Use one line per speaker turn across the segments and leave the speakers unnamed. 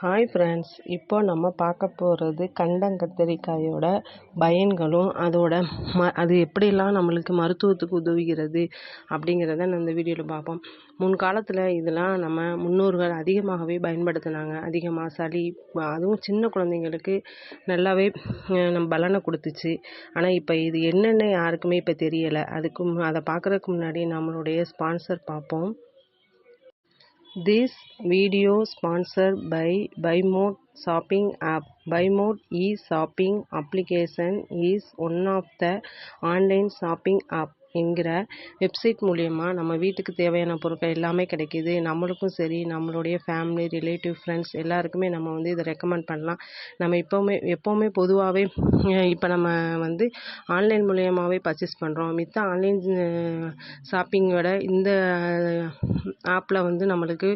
Hi friends இப்போ நம்ம பார்க்க போகிறது கண்டங்கத்திரிக்காயோட பயன்களும் அதோட ம அது எப்படிலாம் நம்மளுக்கு மருத்துவத்துக்கு உதவுகிறது அப்படிங்கிறத நான் இந்த வீடியோவில் பார்ப்போம். முன்காலத்தில் இதெல்லாம் நம்ம முன்னோர்கள் அதிகமாகவே பயன்படுத்தினாங்க. அதிகமாக சளி அதுவும் சின்ன குழந்தைங்களுக்கு நல்லாவே நம்ம பலனை கொடுத்துச்சு. ஆனால் இப்போ இது என்னென்ன யாருக்குமே இப்போ தெரியலை. அதுக்கு அதை பார்க்குறதுக்கு முன்னாடி நம்மளுடைய ஸ்பான்சர் பார்ப்போம். This video sponsored by BuyMode shopping app. BuyMode e-shopping application is one of the online shopping app என்கிற வெப்சைட் மூலயமா நம்ம வீட்டுக்கு தேவையான பொருட்கள் எல்லாமே கிடைக்கிது. நம்மளுக்கும் சரி நம்மளுடைய ஃபேமிலி ரிலேட்டிவ் ஃப்ரெண்ட்ஸ் எல்லாருக்குமே நம்ம வந்து இதை ரெக்கமெண்ட் பண்ணலாம். நம்ம எப்போவுமே எப்போவுமே பொதுவாகவே இப்போ நம்ம வந்து ஆன்லைன் மூலியமாகவே பர்ச்சேஸ் பண்ணுறோம் மித்த ஆன்லைன் ஷாப்பிங்கோட இந்த ஆப்பில் வந்து நம்மளுக்கு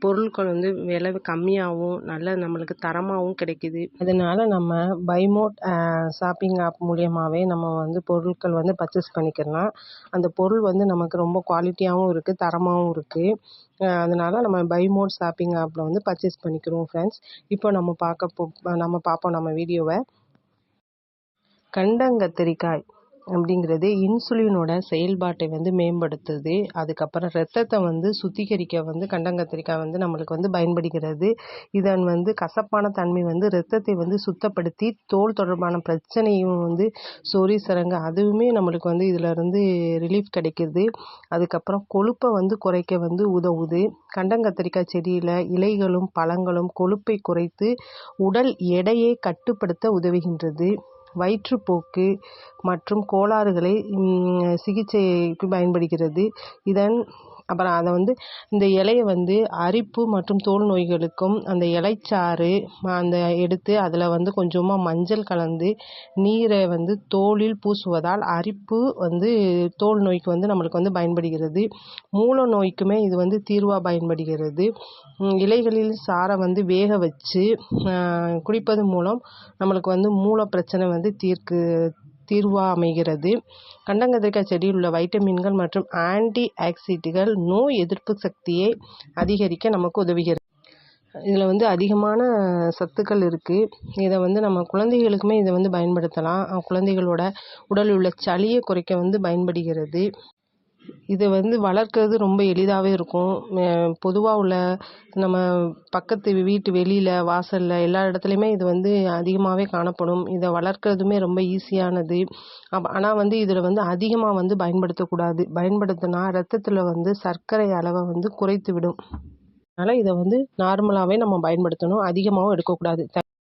பொருட்கள் வந்து விலை கம்மியாகவும் நல்ல நம்மளுக்கு தரமாகவும் கிடைக்கிது. அதனால் நம்ம பைமோட் ஷாப்பிங் ஆப் மூலியமாகவே நம்ம வந்து பொருட்கள் வந்து பர்ச்சேஸ் பண்ணிக்கலாம். அந்த பொருள் வந்து நமக்கு ரொம்ப குவாலிட்டியாகவும் இருக்குது தரமாகவும் இருக்குது அதனால் நம்ம பை மோட் ஷாப்பிங் ஆப்பில் வந்து பர்ச்சேஸ் பண்ணிக்கிறோம் ஃப்ரெண்ட்ஸ் இப்போ நம்ம பார்க்க போ நம்ம பார்ப்போம் நம்ம வீடியோவை கண்டங்கத்திரிக்காய். அப்படிங்கிறது இன்சுலினோட செயல்பாட்டை வந்து மேம்படுத்துது. அதுக்கப்புறம் ரத்தத்தை வந்து சுத்திகரிக்க வந்து கண்டங்கத்திரிக்காய் வந்து நம்மளுக்கு வந்து பயன்படுகிறது. இதன் வந்து கசப்பான தன்மை வந்து ரத்தத்தை வந்து சுத்தப்படுத்தி தோல் தொடர்பான பிரச்சனையும் வந்து சொறி சிறங்க அதுவுமே நம்மளுக்கு வந்து இதில் இருந்து ரிலீஃப் கிடைக்கிது. அதுக்கப்புறம் கொழுப்பை வந்து குறைக்க வந்து உதவுது. கண்டங்கத்திரிக்காய் செடியில் இலைகளும் பழங்களும் கொழுப்பை குறைத்து உடல் எடையை கட்டுப்படுத்த உதவுகின்றது. வயிற்றுப்போக்கு மற்றும் கோளாறுகளை சிகிச்சைக்கு பயன்படுகிறது. இதன் அப்புறம் அதை வந்து இந்த இலைய வந்து அரிப்பு மற்றும் தோல் நோய்களுக்கும் அந்த இலைச்சாறு அந்த எடுத்து அதில் வந்து கொஞ்சமாக மஞ்சள் கலந்து நீரை வந்து தோலில் பூசுவதால் அரிப்பு வந்து தோல் நோய்க்கு வந்து நம்மளுக்கு வந்து பயன்படுகிறது. மூல நோய்க்குமே இது வந்து தீர்வாக பயன்படுகிறது. இலைகளில் சாரை வந்து வேக வச்சு குடிப்பது மூலம் நம்மளுக்கு வந்து மூல பிரச்சனை வந்து தீர்க்கு தீர்வாக அமைகிறது. கண்டங்கத்திரிக்காய் செடியில் உள்ள வைட்டமின்கள் மற்றும் ஆன்டி ஆக்சிட்டுகள் நோய் எதிர்ப்பு சக்தியை அதிகரிக்க நமக்கு உதவுகிறது. இதில் வந்து அதிகமான சத்துக்கள் இருக்குது இதை வந்து நம்ம குழந்தைகளுக்குமே இதை வந்து பயன்படுத்தலாம். குழந்தைகளோட உடலில் உள்ள சளியை குறைக்க வந்து பயன்படுகிறது. இதை வந்து வளர்க்கிறது ரொம்ப எளிதாகவே இருக்கும். பொதுவாக உள்ள நம்ம பக்கத்து வீட்டு வெளியில் வாசலில் எல்லா இடத்துலையுமே இது வந்து அதிகமாகவே காணப்படும். இதை வளர்க்குறதுமே ரொம்ப ஈஸியானது. அப் ஆனால் வந்து இதில் வந்து அதிகமாக வந்து பயன்படுத்தக்கூடாது. பயன்படுத்தினா ரத்தத்தில் வந்து சர்க்கரை அளவை வந்து குறைத்து விடும் அதனால் இதை வந்து நார்மலாகவே நம்ம பயன்படுத்தணும். அதிகமாகவும் எடுக்கக்கூடாது.